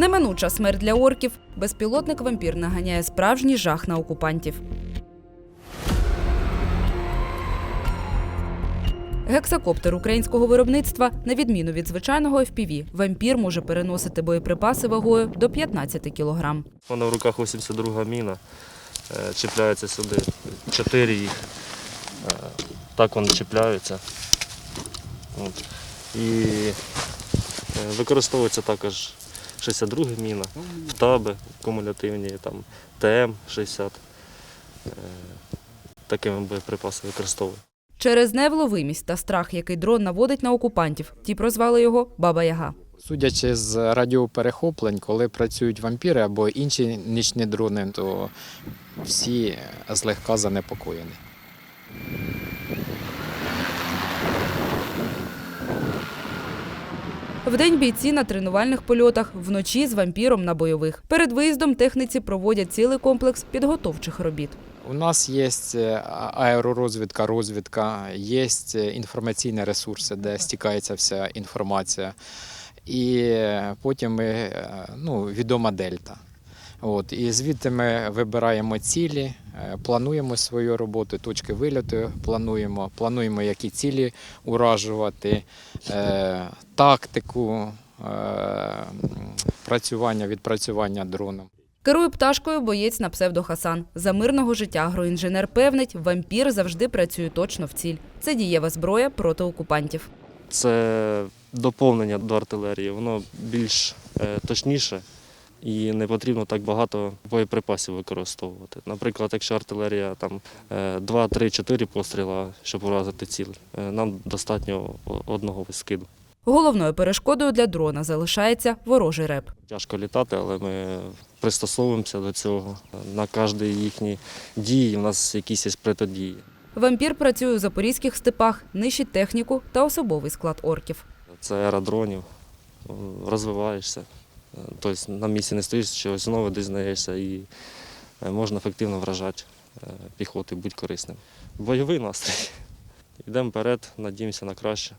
Неминуча смерть для орків. Безпілотник вампір наганяє справжній жах на окупантів. Гексакоптер українського виробництва, на відміну від звичайного FPV, вампір може переносити боєприпаси вагою до 15 кілограм. Мене в руках 82 міна, е, чіпляється сюди. Чотири їх. Е, Так вони чіпляються. І е, використовується також 62 міна, таби кумулятивні, там, ТМ-60. Е, Такими боєприпасами використовую. Через невловимість та страх, який дрон наводить на окупантів, ті прозвали його Баба Яга. Судячи з радіоперехоплень, коли працюють вампіри або інші нічні дрони, то всі злегка занепокоєні. Вдень бійці на тренувальних польотах, вночі з вампіром на бойових. Перед виїздом техніці проводять цілий комплекс підготовчих робіт. У нас є аеророзвідка, розвідка, є інформаційні ресурси, де стікається вся інформація. І потім е, ну, відома дельта. От, і звідти ми вибираємо цілі, е, плануємо свою роботу, точки вильоту плануємо, плануємо, які цілі уражувати, е, тактику е, працювання, відпрацювання дроном. Керує пташкою боєць на псевдо Хасан. За мирного життя агроінженер певнить, вампір завжди працює точно в ціль. Це дієва зброя проти окупантів. Це доповнення до артилерії, воно більш е, точніше і не потрібно так багато боєприпасів використовувати. Наприклад, якщо артилерія там 2, 3, 4 постріла, щоб уразити ціль, е, нам достатньо одного скиду. Головною перешкодою для дрона залишається ворожий реп. Тяжко літати, але ми пристосовуємося до цього. На кожній їхній дії в нас якісь є протидії. Вампір працює у запорізьких степах, нищить техніку та особовий склад орків. Це ера дронів, е, розвиваєшся. Е, Тобто на місці не стоїш, щось нове дізнаєшся і е, можна ефективно вражати піхоти, будь корисним. Бойовий настрій. Йдемо вперед, надіємося на краще.